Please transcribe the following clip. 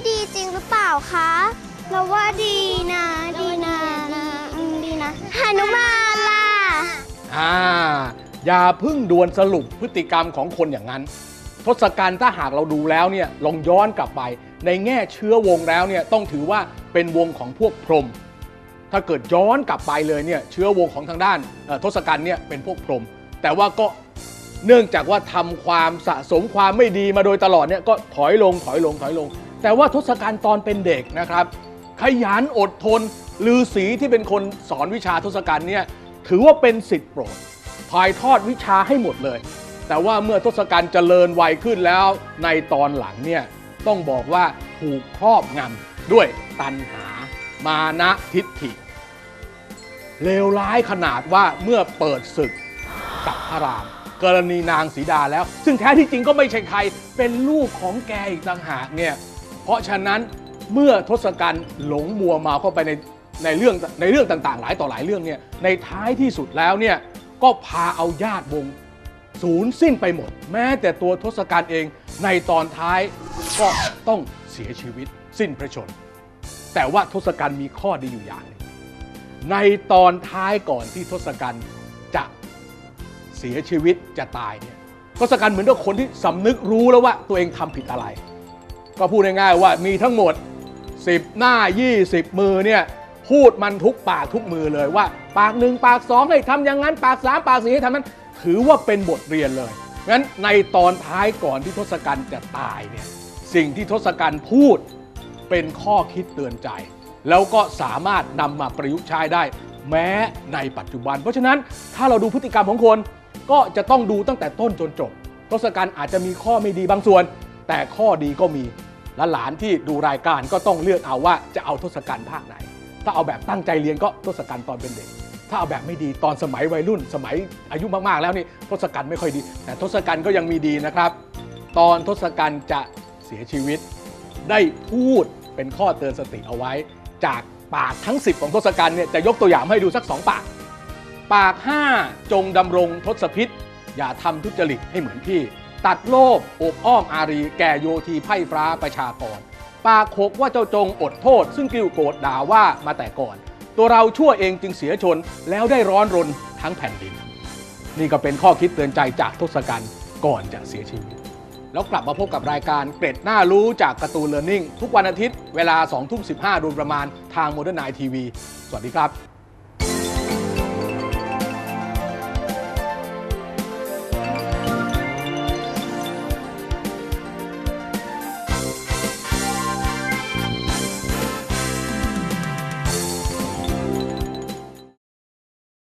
่ดีจริงหรือเปล่าคะ เราว่าดีนะ ดีนะอืมดีนะหนุมานล่ะ อ่า อย่าเพึ่งด่วนสรุปพฤติกรรมของคนอย่างนั้น ทศกัณฐ์ถ้าหากเราดูแล้วเนี่ยลองย้อนกลับไป ในแง่เชื้อวงแล้วเนี่ยต้องถือว่าเป็นวงของพวกพรหมถ้าเกิดย้อนกลับไปเลยเนี่ยเชื้อวงของทางด้านเอ่อทศกัณฐ์เนี่ยเป็นพวกพรหมแต่ว่าก็เนื่องจากว่าทำความสะสมความไม่ดีมาโดยตลอดเนี่ยก็ถอยลงถอยลงถอยลง แต่ว่าทศกัณฐ์ตอนเป็นเด็กนะครับ ขยันอดทนลือสีที่เป็นคนสอนวิชาทศกัณฐ์เนี่ยถือว่าเป็นสิทธิ์โปรดถ่ายทอดวิชาให้หมดเลย แต่ว่าเมื่อทศกัณฐ์เจริญวัยขึ้นแล้ว ในตอนหลังเนี่ยต้องบอกว่าถูกครอบงำด้วยตัณหามานะทิฏฐิเลวร้ายขนาดว่าเมื่อเปิดศึกกับพระรามกรณีนางสีดาแล้ว ซึ่งแท้ที่จริงก็ไม่ใช่ใครเป็นลูกของแกอีกต่างหากเนี่ย ราะฉะนั้นเมื่อทศกัณฐ์หลงมัวเมาเข้าไปในในเรื่องในเรื่องต่างๆ หลายต่อหลายเรื่องเนี่ยในท้ายที่สุดแล้วเนี่ยก็พาเอาญาติวงศูนย์สิ้นไปหมด แม้แต่ตัวทศกัณฐ์เองในตอนท้ายก็ต้องเสียชีวิตสิ้นพระชน แต่ว่าทศกัณฐ์มีข้อดีอยู่อย่างหนึงในตอนท้ายก่อนที่ทศกัณฐ์จะเสียชีวิตจะตายเนี่ยทศกัณฐ์เหมือนกับคนที่สำนึกรู้แล้วว่าตัวเองทำผิดอะไร ก็พูดง่ายๆว่ามีทั้งหมด 10 หน้า 20 มือเนี่ยพูดมันทุกปากทุกมือเลยว่า ปากหนึ่งปากสองให้ทำอย่างนั้น ปากสามปากสี่ให้ทำนั้น ถือว่าเป็นบทเรียนเลยงั้นในตอนท้ายก่อนที่ทศกัณฐ์จะตายเนี่ยสิ่งที่ทศกัณฐ์พูดเป็นข้อคิดเตือนใจ แล้วก็สามารถนำมาประยุกต์ใช้ได้ แม้ในปัจจุบัน เพราะฉะนั้นถ้าเราดูพฤติกรรมของคน ก็จะต้องดูตั้งแต่ต้นจนจบทศกัณฐ์อาจจะมีข้อไม่ดีบางส่วน แต่ข้อดีก็มี และหลานที่ดูรายการก็ต้องเลือกเอาว่าจะเอาทศกัณฐ์ภาคไหน ถ้าเอาแบบตั้งใจเรียนก็ทศกัณฐ์ตอนเป็นเด็ก ถ้าเอาแบบไม่ดีตอนสมัยวัยรุ่น สมัยอายุมากๆ แล้วนี่ทศกัณฐ์ไม่ค่อยดี แต่ทศกัณฐ์ก็ยังมีดีนะครับ ตอนทศกัณฐ์จะเสียชีวิต ได้พูดเป็นข้อเตือนสติเอาไว้ จากปากทั้ง 10 ของทศกัณฐ์เนี่ยจะยกตัวอย่างให้ดูสัก2ปาก ปาก 5 จงดำรงทศพิษ อย่าทำทุจริตให้เหมือนพี่ ตัดโลภอบอ้อมอารี แก่โยทีไพร่ฟ้าประชากร ปากหกว่าเจ้าจงอดโทษ ซึ่งกิ้วโกรธด่าว่ามาแต่ก่อน ตัวเราชั่วเองจึงเสียชนแล้วได้ร้อนรนทั้งแผ่นดิน นี่ก็เป็นข้อคิดเตือนใจจากทศกัณฐ์ก่อนจะเสียชีวิต แล้วกลับมาพบกับรายการเกร็ดน่ารู้จากการ์ตูนเล a r n นิ่งทุกวันอาทิตย์เวลา2ทุ่ม15โดยประมาณทาง Modern Night TV สวัสดีครับ